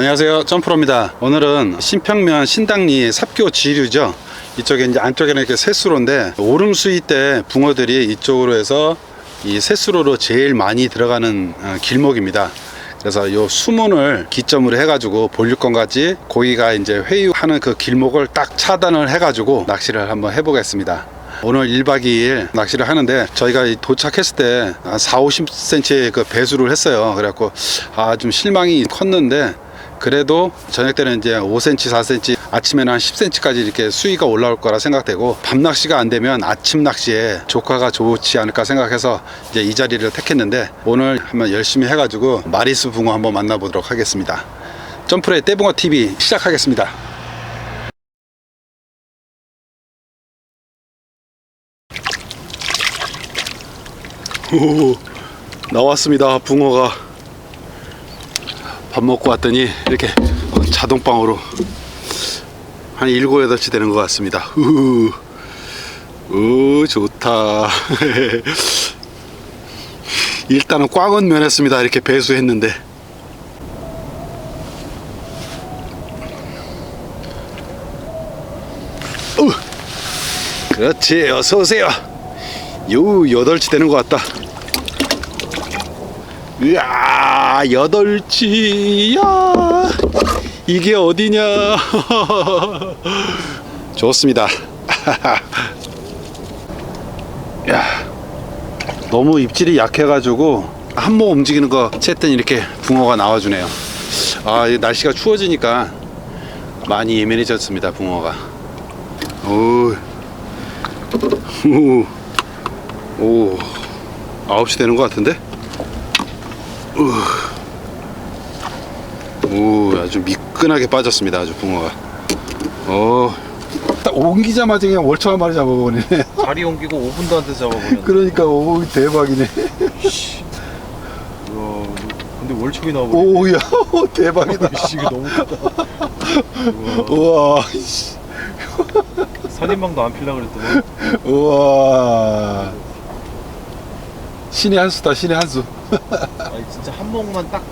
안녕하세요 점프로입니다 오늘은 신평면 신당리 삽교 지류죠 이쪽에 이제 안쪽에는 이렇게 새수로인데 오름 수위 때 붕어들이 이쪽으로 해서 이 새수로로 제일 많이 들어가는 어, 길목입니다 그래서 요 수문을 기점으로 해가지고 볼육건까지 고기가 이제 회유하는 그 길목을 딱 차단을 해가지고 낚시를 한번 해보겠습니다. 오늘 1박 2일 낚시를 하는데 저희가 이 도착했을 때 한 4, 50cm 그 배수를 했어요. 그래갖고 아 좀 실망이 컸는데 그래도 저녁 때는 이제 5cm, 4cm, 아침에는 한 10cm까지 이렇게 수위가 올라올 거라 생각되고 밤 낚시가 안 되면 아침 낚시에 조과가 좋지 않을까 생각해서 이제 이 자리를 택했는데 오늘 한번 열심히 해가지고 마리스 붕어 한번 만나보도록 하겠습니다. 점프의 떼붕어 TV 시작하겠습니다. 오, 나왔습니다. 붕어가 밥 먹고 왔더니 이렇게 자동방으로 한 일곱 여덟 치 되는 것 같습니다. 우, 우 좋다. 일단은 꽝은 면했습니다. 이렇게 배수했는데. 우, 그렇지. 어서 오세요. 요 여덟치 되는 것 같다. 이야 여덟치야. 이게 어디냐. 좋습니다. 야 너무 입질이 약해가지고 한 모 움직이는 거 채했더니 이렇게 붕어가 나와주네요. 아이 날씨가 추워지니까 많이 예민해졌습니다 붕어가. 오, 오, 오, 9시 되는 것 같은데? 오 아주 미끈하게 빠졌습니다 아주 붕어가. 어, 딱 옮기자마자 그냥 월초 한 마리 잡아버리네. 다리 옮기고 5분도 안 돼서 잡아버렸네. 그러니까 오 대박이네. 우와, 근데 월척이 나와버리네. 오야 대박이다. 씨, 이거 너무 크다. 우와 살인방도 안 필라 그랬더니. 우와. 신의 한 수다 신의 한수 아니, 진짜 한 몫만 딱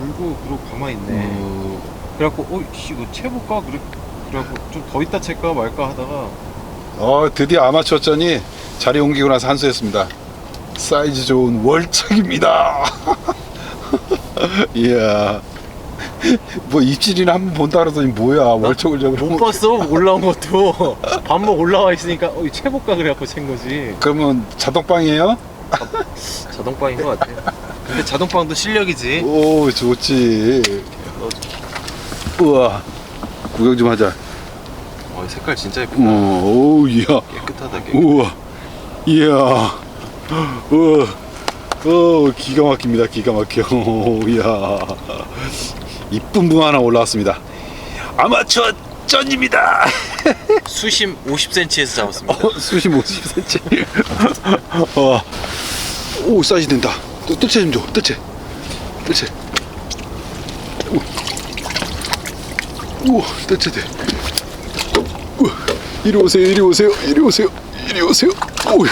물고 그러고 가만히 있네. 그래갖고, 어, 씨, 이거 채볼까? 그래, 그래갖고 좀 더 있다 찰까 말까 하다가 어 드디어 아마추어 전이 자리 옮기고 나서 한수했습니다 사이즈 좋은 월척입니다 이야 뭐 입질이나 한번 본다 그러더니 뭐야 월척을 잡으러 못 봤어 올라온 것도 반목 올라와 있으니까 어, 이 채볼까 그래갖고 챈 거지. 그러면 자동빵이에요? 자동빵인 것 같아. 자동빵도 실력이지. 오 좋지. 우와. 구경 좀 하자. 어, 이 색깔 진짜 예쁘다. 어, 오 이야. 깨끗하다, 깨끗. 우와. 이야. 우와 오 기가 막힙니다 기가 막혀. 오, 이야. 이쁜 붕어 하나 올라왔습니다. 아마추어 전입니다. 수심 50cm에서 잡았습니다. 어, 수심 50cm 어. 오 사이즈 된다. 또 뜰채 좀 줘 뜰채. 뜰채. 우. 우와 뜰채 돼 우와, 이리 오세요 이리 오세요 이리 오세요 이리 오세요. 오유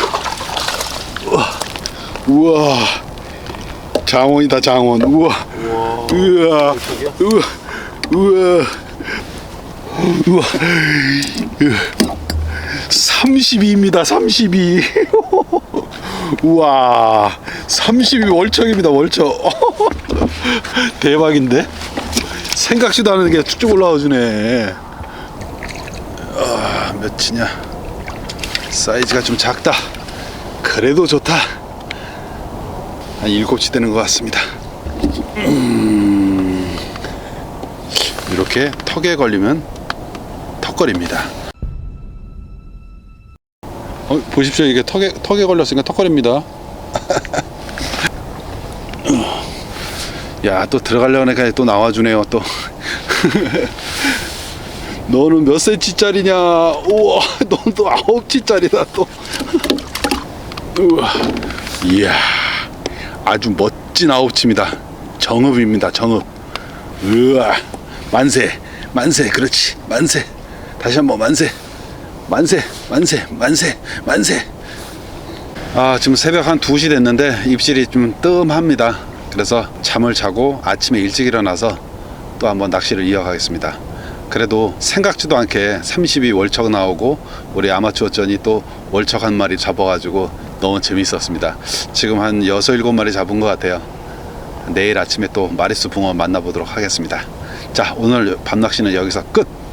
우와. 우와. 장원이다 장원. 우와. 우와. 우와. 우와. 우와. 32입니다 32 우와 32 월척입니다 월척. 대박인데? 생각지도 않은 게 쭉쭉 올라와 주네. 아 몇이냐. 사이즈가 좀 작다. 그래도 좋다. 한 7치 되는 것 같습니다. 음, 이렇게 턱에 걸리면 턱걸입니다. 어, 보십시오. 이게 턱에 턱에 걸렸으니까 턱걸입니다 야 또 들어가려고 하니까 또 나와주네요 또. 너는 몇 센치짜리냐? 우와 너도 아홉 치짜리다 또. 우와 이야 아주 멋진 아홉치입니다. 정읍입니다 정읍. 우와 만세 만세 그렇지 만세. 다시 한번 만세 만세 만세 만세 만세. 아 지금 새벽 한 2시 됐는데 입질이 좀 뜸합니다 그래서 잠을 자고 아침에 일찍 일어나서 또 한번 낚시를 이어가겠습니다. 그래도 생각지도 않게 32 월척 나오고 우리 아마추어전이 또 월척 한 마리 잡아가지고 너무 재밌었습니다. 지금 한 6, 7마리 잡은 것 같아요. 내일 아침에 또 마리수 붕어 만나보도록 하겠습니다. 자 오늘 밤낚시는 여기서 끝!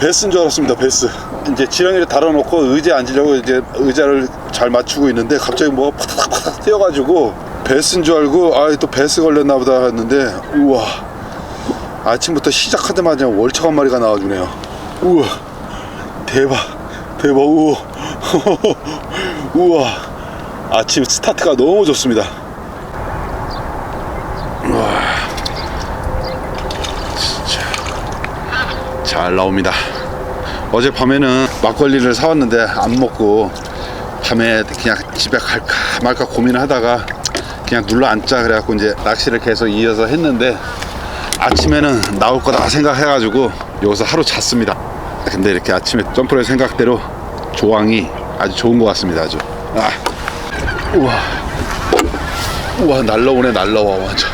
베스인 줄 알았습니다, 베스. 이제 지렁이를 달아놓고 의자에 앉으려고 이제 의자를 잘 맞추고 있는데 갑자기 뭐가 파닥파닥 뛰어가지고 베스인 줄 알고 아, 또 베스 걸렸나 보다 했는데 우와. 아침부터 시작하자마자 월척 한 마리가 나와주네요. 우와. 대박. 대박. 우와. 우와. 아침 스타트가 너무 좋습니다. 잘 나옵니다. 어젯밤에는 막걸리를 사왔는데 안 먹고 밤에 그냥 집에 갈까 말까 고민을 하다가 그냥 눌러 앉자 그래갖고 이제 낚시를 계속 이어서 했는데 아침에는 나올 거다 생각해가지고 여기서 하루 잤습니다. 근데 이렇게 아침에 점프를 생각대로 조항이 아주 좋은 것 같습니다. 아주. 아. 우와. 우와 날라오네 날라와 완전.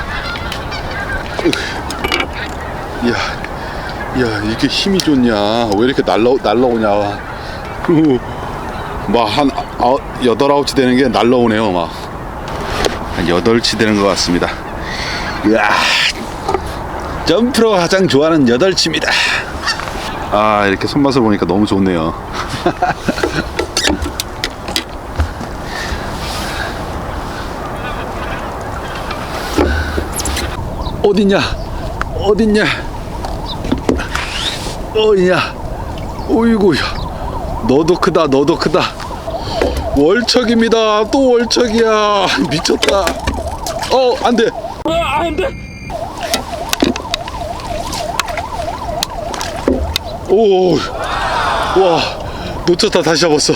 이야. 야 이게 힘이 좋냐? 왜 이렇게 날라 날라오냐? 막한 여덟 아홉 치 되는 게 날라오네요 막한 여덟 치 되는 것 같습니다. 이야 점프로 가장 좋아하는 여덟 치입니다. 아 이렇게 손맛을 보니까 너무 좋네요. 어딨냐? 어딨냐 어이야. 어이구야. 너도 크다 너도 크다. 월척입니다. 또 월척이야. 미쳤다. 어 안돼. 오와. 놓쳤다. 다시 잡았어.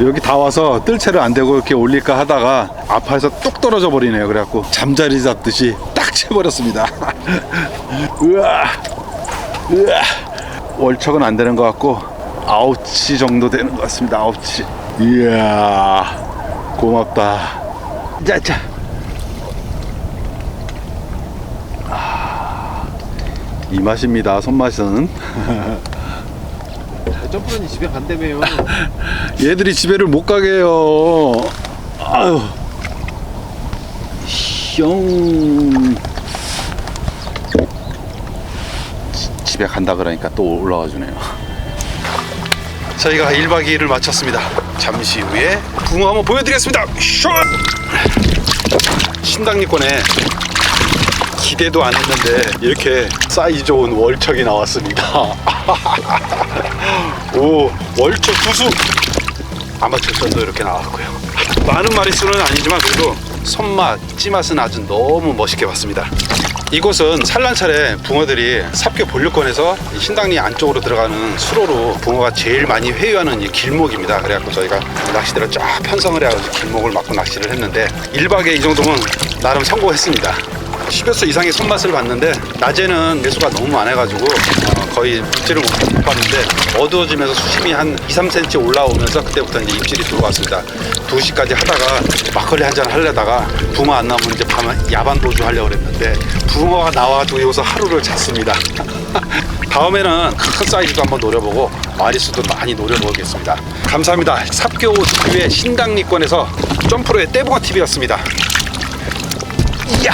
여기 다 와서 뜰채를 안 대고 이렇게 올릴까 하다가 아파서 뚝 떨어져 버리네요. 그래갖고 잠자리 잡듯이 딱 채버렸습니다. 으아 으아 월척은 안 되는 것 같고 아홉치 정도 되는 것 같습니다. 아홉치 이야 고맙다. 자자. 아, 이 맛입니다 손맛은. 점프런이 집에 간다며요. 얘들이 집에를 못 가게 해요. 아유 형 지- 집에 간다 그러니까 또 올라와 주네요. 저희가 1박 2일을 마쳤습니다. 잠시 후에 붕어 한번 보여드리겠습니다. 슛! 신당리권에 기대도 안 했는데 이렇게 사이즈 좋은 월척이 나왔습니다. 오 월척 두수! 아마추어전도 이렇게 나왔고요. 많은 마리수는 아니지만 그래도 손맛, 찌맛은 아주 너무 멋있게 봤습니다. 이곳은 산란철에 붕어들이 삽교 본류권에서 이 신당리 안쪽으로 들어가는 수로로 붕어가 제일 많이 회유하는 이 길목입니다. 그래갖고 저희가 낚시대를 쫙 편성을 해가지고 길목을 막고 낚시를 했는데 1박에 이 정도면 나름 성공했습니다 10여 수 이상의 손맛을 봤는데 낮에는 매수가 너무 많아가지고 어, 거의 입질을 못 봤는데 어두워지면서 수심이 한 2, 3cm 올라오면서 그때부터 이제 입질이 들어왔습니다. 2시까지 하다가 막걸리 한 잔 하려다가 붕어 안 나오면 이제 밤에 야반 도주 하려고 그랬는데 붕어가 나와가지고 여기서 하루를 잤습니다. 다음에는 큰 사이즈도 한번 노려보고 마리수도 많이 노려보겠습니다. 감사합니다. 삽교 TV의 신당리권에서 점프로의 떼붕어 TV였습니다. 이야.